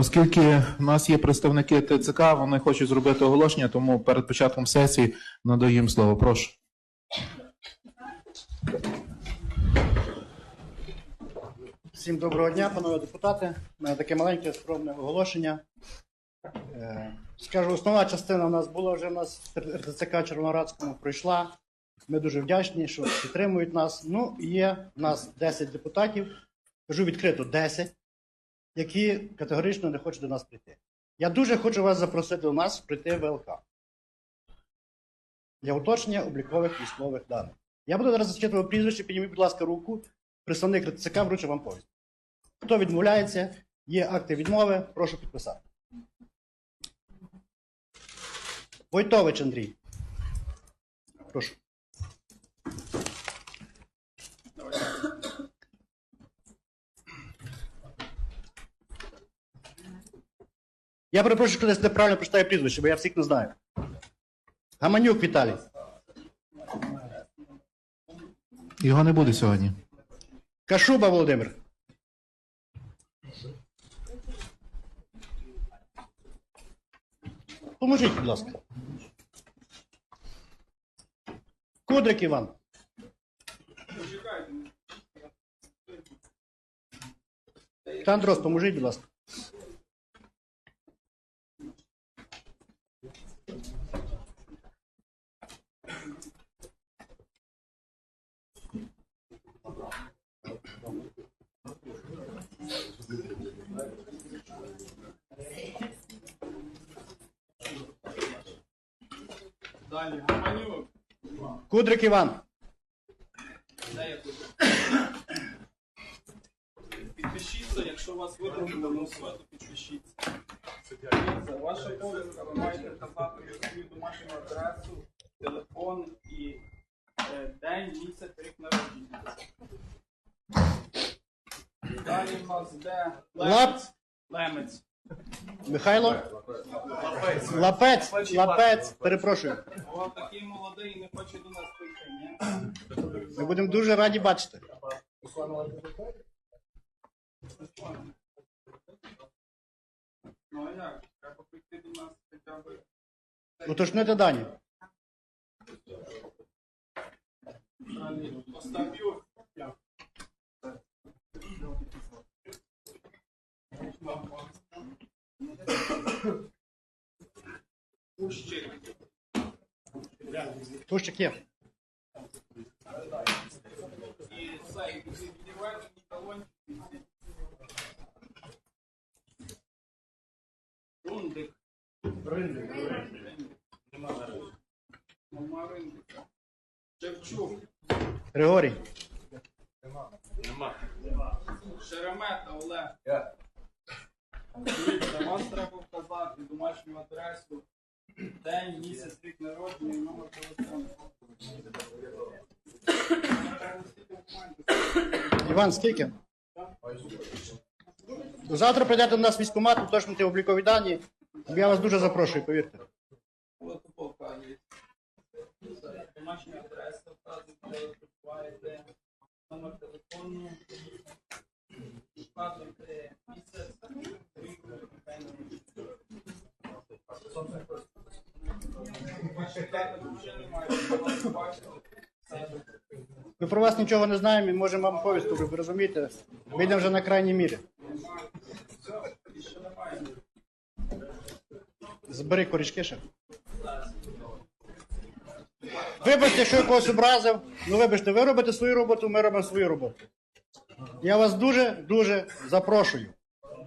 Оскільки в нас є представники ТЦК, вони хочуть зробити оголошення, тому перед початком сесії надаю їм слово. Прошу. Всім доброго дня, панове депутати. У мене таке маленьке скромне оголошення. Е, Скажу, основна частина у нас була вже у нас в РТЦК Червонорадському пройшла. Ми дуже вдячні, що підтримують нас. Ну, є в нас 10 депутатів, кажу відкрито 10, які категорично не хочуть до нас прийти. Я дуже хочу вас запросити до нас прийти в ВЛК для уточнення облікових військових даних. Я буду зараз зачитувати прізвище, підніміть, будь ласка, руку. Представник РТЦК вручить вам повістку. Хто відмовляється, є акти відмови, прошу підписати. Войтович Андрій. Прошу. Я перепрошую, що десь неправильно прочитаю прізвище, бо я всіх не знаю. Гаманюк Віталій. Його не буде сьогодні. Кашуба Володимир. Поможіть, будь ласка. Кудрик Іван. Тандрос, поможіть, будь ласка. Далі, Гаманюк. Кудрик Іван. Де я тут? Підпишіться, якщо вас виправдано голосувати, то підпишіться. Дивіться, Ваша обов'язка, ви маєте вказати свою домашню адресу, телефон і е, день, місяць, рік народження. Далі в нас йде Лемець. Лемець. Михайло. Лапець. Лапець. Лапець. Перепрошую. Такий молодий не хоче до нас прийти, ні? Ми будемо дуже раді бачити. Ну а як? Треба прийти до нас хоча б. Уточнити дані. Далі Остапюк. Пущик. Тущик є. Ніколонь. Рундик. Нема. Шевчук. Григорій. Шеремета Олег. Дивіться, вам треба вказати домашню адресу, день, місяць, рік народження і номер телефону. Іван, скільки? Завтра прийдете до нас в військкомат, уточните облікові дані. Я вас дуже запрошую, повірте. От показує. Домашня адреса вказуєте, де ви проживаєте, номер телефону, Ми про вас нічого не знаємо і можемо вам повістку, ви розумієте. Ми йдемо вже на крайній мірі. Збери корішки ще. Вибачте, що я когось образив. Ну вибачте, ви робите свою роботу, ми робимо свою роботу. Я вас дуже, дуже запрошую.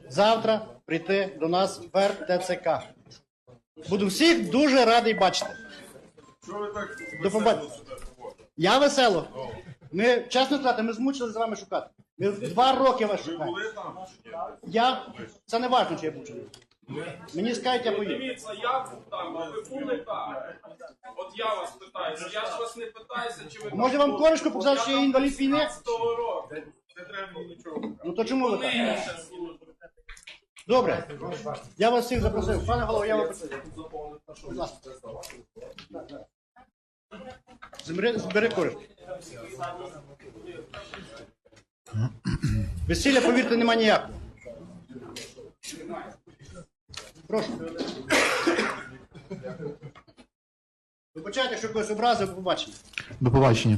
Завтра прийти до нас в РТЦК. Буду всіх дуже радий бачити. До побачення. Я весело. Ми, чесно сказати, ми змучилися з вами шукати. Ми два роки вас шукаємо. Я. Це не важливо, чи я був чи ні. Мені скажуть, я поїду. Дивіться, я був там, а ви були там. От я вас питаюся. Я ж вас не питаюся, чи ви там Може вам були. корішку показати, що я інвалід війни? 15-го року. Ну то чому ви так? Добре. Я вас всіх запросив. Пане голово, я просив. Будь ласка. Збери, збери. Весілля, повірте, нема ніякого. Прошу. Вибачайте, якщо когось образив, побачення. До побачення.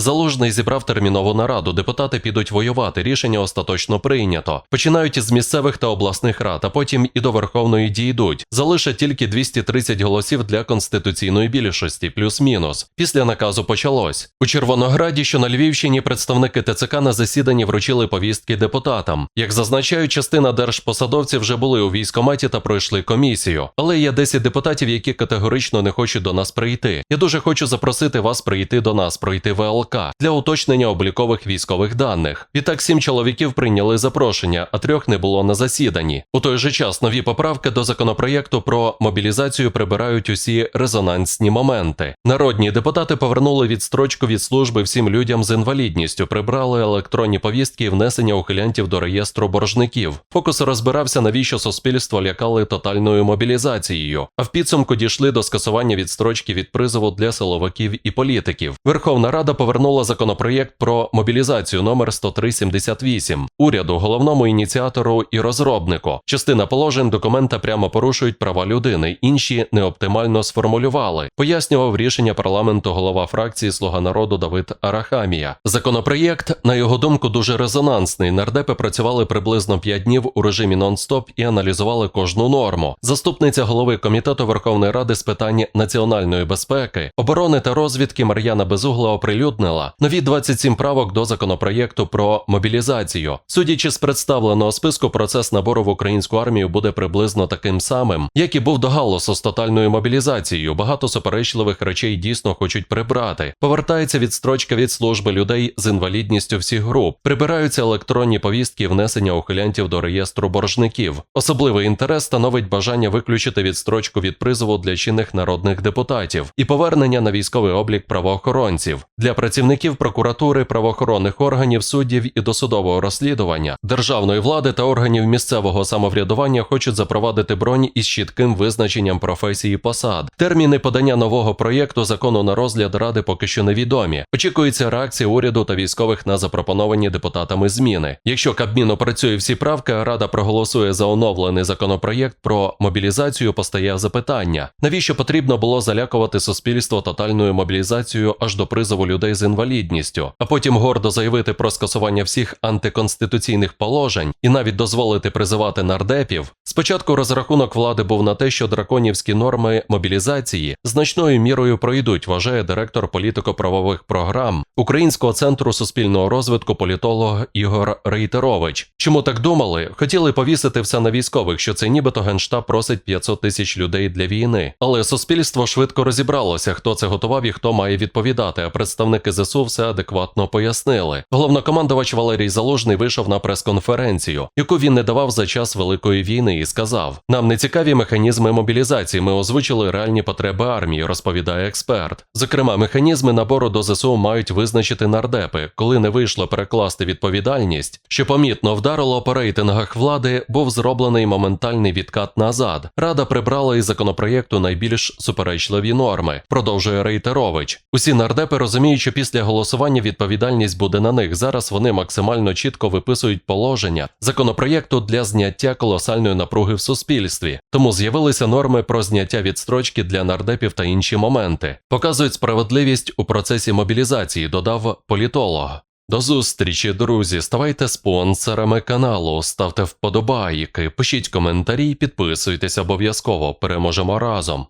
Залужний зібрав термінову нараду. Депутати підуть воювати. Рішення остаточно прийнято. Починають із місцевих та обласних рад, а потім і до Верховної дійдуть. Залишать тільки 230 голосів для конституційної більшості, плюс-мінус. Після наказу почалось. У Червонограді, що на Львівщині, представники ТЦК на засіданні вручили повістки депутатам. Як зазначають, частина держпосадовців вже були у військкоматі та пройшли комісію. Але є 10 депутатів, які категорично не хочуть до нас прийти. Я дуже хочу запросити вас прийти до нас, пройти ВЛК для уточнення облікових військових даних. Відтак сім чоловіків прийняли запрошення, а трьох не було на засіданні. У той же час нові поправки до законопроєкту про мобілізацію прибирають усі резонансні моменти. Народні депутати повернули відстрочку від служби всім людям з інвалідністю, прибрали електронні повістки і внесення ухилянтів до реєстру боржників. Фокус розбирався, навіщо суспільство лякали тотальною мобілізацією, а в підсумку дійшли до скасування відстрочки від призову для силовиків і політиків. Верховна Рада повернула законопроєкт про мобілізацію номер 10378 уряду, головному ініціатору і розробнику. Частина положень документа прямо порушують права людини, інші неоптимально сформулювали. Пояснював рішення парламенту голова фракції Слуга народу Давид Арахамія. Законопроєкт, на його думку, дуже резонансний. Нардепи працювали приблизно 5 днів у режимі нон-стоп і аналізували кожну норму. Заступниця голови комітету Верховної Ради з питань національної безпеки, оборони та розвідки Мар'яна Безугла оприлюднила нові 27 правок до законопроєкту про мобілізацію. Судячи з представленого списку, процес набору в українську армію буде приблизно таким самим, як і був до галусу з тотальною мобілізацією. Багато суперечливих речей дійсно хочуть прибрати. Повертається відстрочка від служби людей з інвалідністю всіх груп. Прибираються електронні повістки внесення ухилянтів до реєстру боржників. Особливий інтерес становить бажання виключити відстрочку від призову для чинних народних депутатів і повернення на військовий облік правоохоронців для працівників прокуратури, правоохоронних органів, суддів і досудового розслідування, державної влади та органів місцевого самоврядування хочуть запровадити бронь із чітким визначенням професії посад. Терміни подання нового проєкту закону на розгляд ради поки що невідомі. Очікується реакція уряду та військових на запропоновані депутатами зміни. Якщо Кабмін опрацює всі правки, рада проголосує за оновлений законопроєкт про мобілізацію, постає запитання: навіщо потрібно було залякувати суспільство тотальною мобілізацією аж до призову людей з інвалідністю, а потім гордо заявити про скасування всіх антиконституційних положень і навіть дозволити призивати нардепів. Спочатку розрахунок влади був на те, що драконівські норми мобілізації значною мірою пройдуть, вважає директор політико-правових програм Українського центру суспільного розвитку політолог Ігор Рейтерович. Чому так думали? Хотіли повісити все на військових, що це нібито генштаб просить 500 тисяч людей для війни. Але суспільство швидко розібралося, хто це готував і хто має відповідати. А представники ЗСУ все адекватно пояснили. Головнокомандувач Валерій Залужний вийшов на прес-конференцію, яку він не давав за час великої війни, і сказав: Нам не цікаві механізми мобілізації. Ми озвучили реальні потреби армії, розповідає експерт. Зокрема, механізми набору до ЗСУ мають визначити нардепи, коли не вийшло перекласти відповідальність, що помітно вдарило по рейтингах влади, був зроблений моментальний відкат назад. Рада прибрала із законопроєкту найбільш суперечливі норми, продовжує Рейтерович. Усі нардепи розуміють, що після голосування відповідальність буде на них. Зараз вони максимально чітко виписують положення законопроєкту для зняття колосальної напруги в суспільстві. Тому з'явилися норми про зняття відстрочки для нардепів та інші моменти. Показують справедливість у процесі мобілізації, додав політолог. До зустрічі, друзі. Ставайте спонсорами каналу, ставте вподобайки, пишіть коментарі, підписуйтесь обов'язково. Переможемо разом.